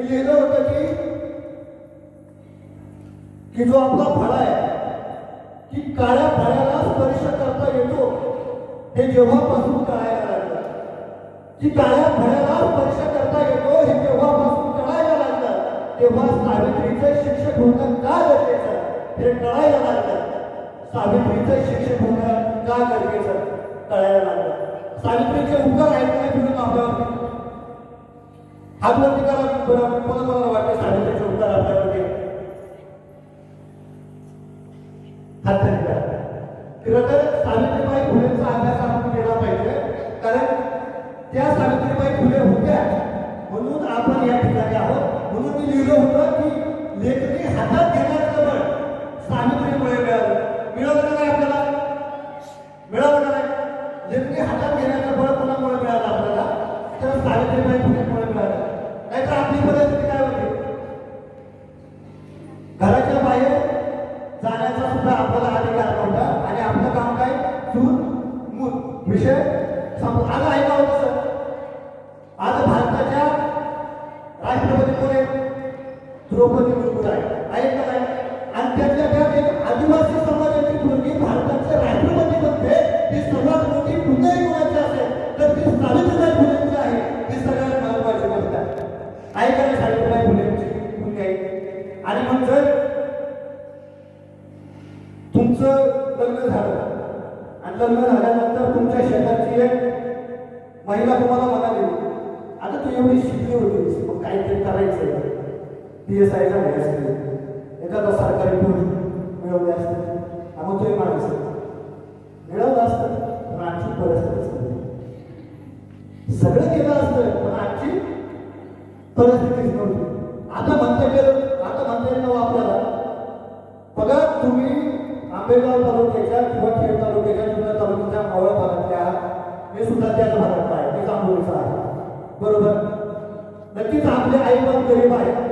मी लिहिलं होतं की की जो आपला फळा आहे की काळ्या फळ्याला स्पर्श करता येतो हे जेव्हापासून कळायला लागलं की काळ्या फळ्याला स्पर्श करता येतो हे जेव्हापासून कळायला लागलं तेव्हा सावित्रीचे शिक्षक होणं का गरजेचं? हे कळायला लागलं सावित्रीचं शिक्षक होणं का गरजेचं? कळायला लागलं सावित्रीचे उपकार आहेत काय म्हणून आपल्यावरती हातवरती करा बरं कोणा मला वाटते सावित्रीचे उत्तर आपल्यावरती हात करा. खरं तर सावित्रीबाई फुलेचा अभ्यास आपण केला पाहिजे. कारण त्या सावित्रीबाई फुले होत्या. म्हणून आपण या ठिकाणी आहोत. म्हणून मी लिहिलं होतं की लेखणी हातात घेण्याचं बळ सावित्रीमुळे मिळालं. मिळालं का नाही आपल्याला? मिळालं का नाही? लेखणी हातात घेण्याचं बळ कोणामुळे मिळालं आपल्याला? तर सावित्रीबाई फुले मिळालं नाहीतर आपली परिस्थिती काय होती घराच्या बाहेर जाण्याचा सुद्धा आपल्याला अधिकार नव्हता आणि आपलं काम काय चूल मूल विषय संप आज ऐका होतं सर आज भारताच्या राष्ट्रपती कोण आहे द्रौपदी मुर्मू आहे आहे का नाही? आणि त्यातल्या त्यात एक आदिवासी समाजाची मुलगी भारताचे राष्ट्रपती बनते ही सर्वात मोठी पुण्याई कोणाची असेल? तर ती सावित्रीबाई फुलेंची आहे. ही सगळ्यात महत्वाची गोष्ट आहे. आहे का नाही सावित्रीबाई फुलेंची? मुलगी आहे. आणि मग जर तुमचं लग्न झालं. लग्न झाल्यानंतर तुमच्या शेजारची एक महिला तुम्हाला म्हणाली आता तू एवढी शिकली होतीस मग काहीतरी करायचं पी एस आयचा हे असते एखादा सरकारी पोस्ट मिळवले असते. हा मग तुम्ही माणूस मिळवलं असतं पण आजची परिस्थिती असते. सगळं केलं असतं पण आजची परिस्थितीच नव्हती. आता म्हणता गेलं आता म्हणता येईल ना हो आपल्याला बघा तुम्ही आंबेगाव तालुक्याच्या किंवा खेड तालुक्याच्या जुन्या तालुक्याच्या मावळ भागातल्या मी सुद्धा त्याच भागातला आहे ते जांभूळचा आहे. बरोबर? नक्कीच आपले आई बाप गरीब आहेत